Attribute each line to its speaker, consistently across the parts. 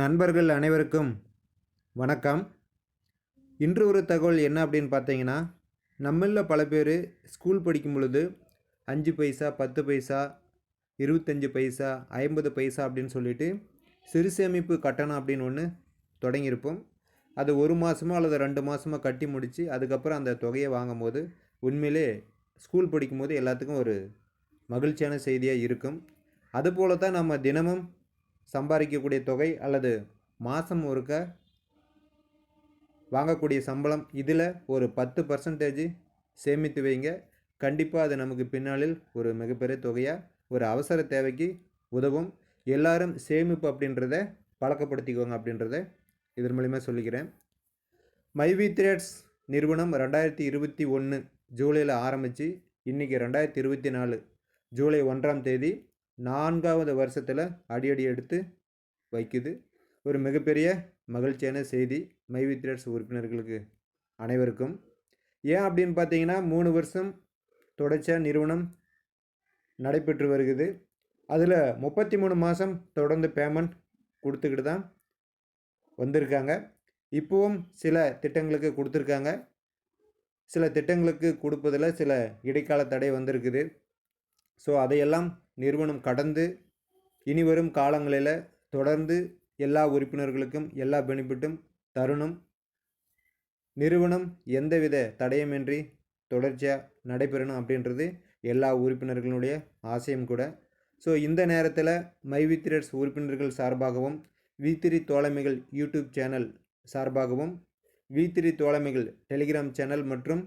Speaker 1: நண்பர்கள் அனைவருக்கும் வணக்கம். இன்று ஒரு தகவல் என்ன அப்படின்னு பார்த்தீங்கன்னா நம்மளில் பல பேர் ஸ்கூல் படிக்கும் பொழுது அஞ்சு பைசா பத்து பைசா இருபத்தஞ்சி பைசா ஐம்பது பைசா அப்படின்னு சொல்லிட்டு சிறு சேமிப்பு கட்டணம் அப்படின்னு ஒன்று தொடங்கியிருப்போம். அது ஒரு மாதமோ அல்லது ரெண்டு மாதமோ கட்டி முடித்து அதுக்கப்புறம் அந்த தொகையை வாங்கும் போது உண்மையிலே ஸ்கூல் படிக்கும்போது எல்லாத்துக்கும் ஒரு மகிழ்ச்சியான செய்தியாக இருக்கும். அதுபோல தான் நம்ம தினமும் சம்பாதிக்கக்கூடிய தொகை அல்லது மாதம் ஒருக்க வாங்கக்கூடிய சம்பளம் இதில் ஒரு பத்து பர்சன்டேஜ் சேமித்து வைங்க. கண்டிப்பாக அது நமக்கு பின்னாளில் ஒரு மிகப்பெரிய தொகையாக ஒரு அவசர தேவைக்கு உதவும். எல்லாரும் சேமிப்பு அப்படின்றத பழக்கப்படுத்திக்கோங்க அப்படின்றத இதன் மூலிமா சொல்லிக்கிறேன். மைவி த்ரேட்ஸ் நிறுவனம் ரெண்டாயிரத்தி இருபத்தி ஒன்று ஜூலையில் ஆரம்பித்து இன்றைக்கி ரெண்டாயிரத்தி இருபத்தி நாலு ஜூலை ஒன்றாம் தேதி நான்காவது வருஷத்தில் அடியடி எடுத்து வைக்குது. ஒரு மிகப்பெரிய மகிழ்ச்சியான செய்தி மை வித்ரட்ஸ் உறுப்பினர்களுக்கு அனைவருக்கும். ஏன் அப்படின்னு பார்த்தீங்கன்னா மூணு வருஷம் தொடர்ச்ச நிறுவனம் நடைபெற்று வருகிறது. அதில் முப்பத்தி மூணு மாதம் தொடர்ந்து பேமெண்ட் கொடுத்துக்கிட்டு தான் வந்திருக்காங்க. இப்போவும் சில திட்டங்களுக்கு கொடுத்துருக்காங்க. சில திட்டங்களுக்கு கொடுப்பதில் சில இடைக்கால தடை வந்திருக்குது. ஸோ அதையெல்லாம் நிறுவனம் கடந்து இனி வரும் காலங்களில் தொடர்ந்து எல்லா உறுப்பினர்களுக்கும் எல்லா பெனிஃபிட்டும் தருணம். நிறுவனம் எந்தவித தடயமின்றி தொடர்ச்சியாக நடைபெறணும் அப்படின்றது எல்லா உறுப்பினர்களுடைய ஆசையும் கூட. ஸோ இந்த நேரத்தில் மை வித்ரேட்ஸ் உறுப்பினர்கள் சார்பாகவும் வித்திரி தோழமைகள் யூடியூப் சேனல் சார்பாகவும் வித்திரி தோழமைகள் டெலிகிராம் சேனல் மற்றும்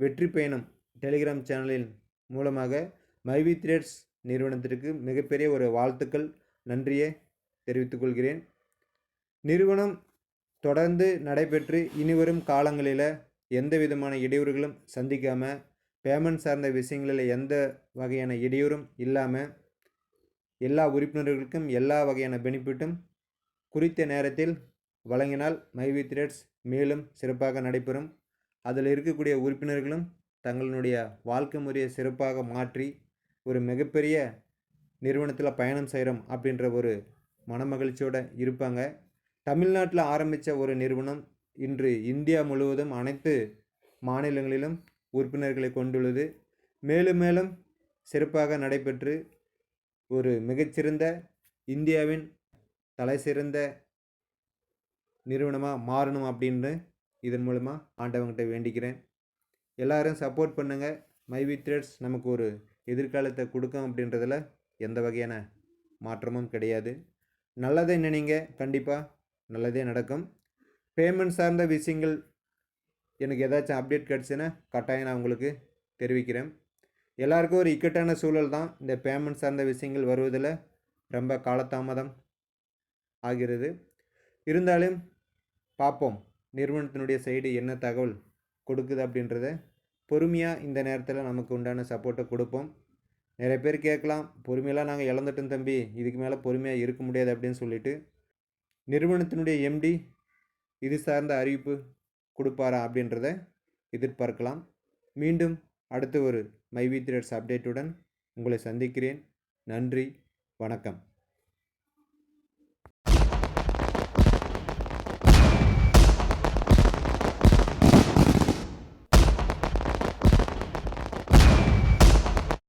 Speaker 1: வெற்றி பயணம் டெலிகிராம் சேனலின் மூலமாக மைவி நிறுவனத்திற்கு மிகப்பெரிய ஒரு வாழ்த்துக்கள் நன்றியை தெரிவித்துக் கொள்கிறேன் நிறுவனம் தொடர்ந்து நடைபெற்று இனிவரும் காலங்களில் எந்த விதமான இடையூறுகளும் சந்திக்காமல் பேமெண்ட் சார்ந்த விஷயங்களில் எந்த வகையான இடையூறும் இல்லாமல் எல்லா உறுப்பினர்களுக்கும் எல்லா வகையான பெனிஃபிட்டும் குறித்த நேரத்தில் வழங்கினால் மைவி த்ரெட்ஸ் மேலும் சிறப்பாக நடைபெறும். அதில் இருக்கக்கூடிய உறுப்பினர்களும் தங்களுடைய வாழ்க்கை முறையை சிறப்பாக மாற்றி ஒரு மிகப்பெரிய நிறுவனத்தில் பயணம் செய்கிறோம் அப்படின்ற ஒரு மனமகிழ்ச்சியோடு இருப்பாங்க. தமிழ்நாட்டில் ஆரம்பித்த ஒரு நிறுவனம் இன்று இந்தியா முழுவதும் அனைத்து மாநிலங்களிலும் உறுப்பினர்களை கொண்டுள்ளது. மேலும் மேலும் சிறப்பாக நடைபெற்று ஒரு மிகச்சிறந்த இந்தியாவின் தலை சிறந்த நிறுவனமாக மாறணும் அப்படின்னு இதன் மூலமாக ஆண்டவங்கிட்ட வேண்டிக்கிறேன். எல்லோரும் சப்போர்ட் பண்ணுங்கள் மைவி த்ரெட்ஸ் நமக்கு ஒரு எதிர்காலத்தை கொடுக்கும் அப்படின்றதில் எந்த வகையான மாற்றமும் கிடையாது. நல்லதை நினைங்க. கண்டிப்பாக நல்லதே நடக்கும். பேமெண்ட் சார்ந்த விஷயங்கள் எனக்கு ஏதாச்சும் அப்டேட் கிடச்சுன்னா கட்டாயம் நான் உங்களுக்கு தெரிவிக்கிறேன். எல்லாருக்கும் ஒரு இக்கட்டான சூழல் தான். இந்த பேமெண்ட் சார்ந்த விஷயங்கள் வருவதில் ரொம்ப காலதாமதம் ஆகிறது. இருந்தாலும் பார்ப்போம். நிறுவனத்தினுடைய சைடு என்ன தகவல் கொடுக்குது அப்படின்றத பொறுமையாக இந்த நேரத்தில் நமக்கு உண்டான சப்போர்ட்டை கொடுப்போம். நிறைய பேர் கேட்கலாம் பொறுமையெல்லாம் நாங்கள் இழந்துட்டோம் தம்பி இதுக்கு மேலே பொறுமையாக இருக்க முடியாது அப்படின்னு சொல்லிட்டு நிறுவனத்தினுடைய எம்டி இது சார்ந்த அறிவிப்பு கொடுப்பாரா அப்படின்றத எதிர்பார்க்கலாம். மீண்டும் அடுத்து ஒரு மைவி த்ரெட்ஸ் அப்டேட்டுடன் உங்களை சந்திக்கிறேன். நன்றி வணக்கம்.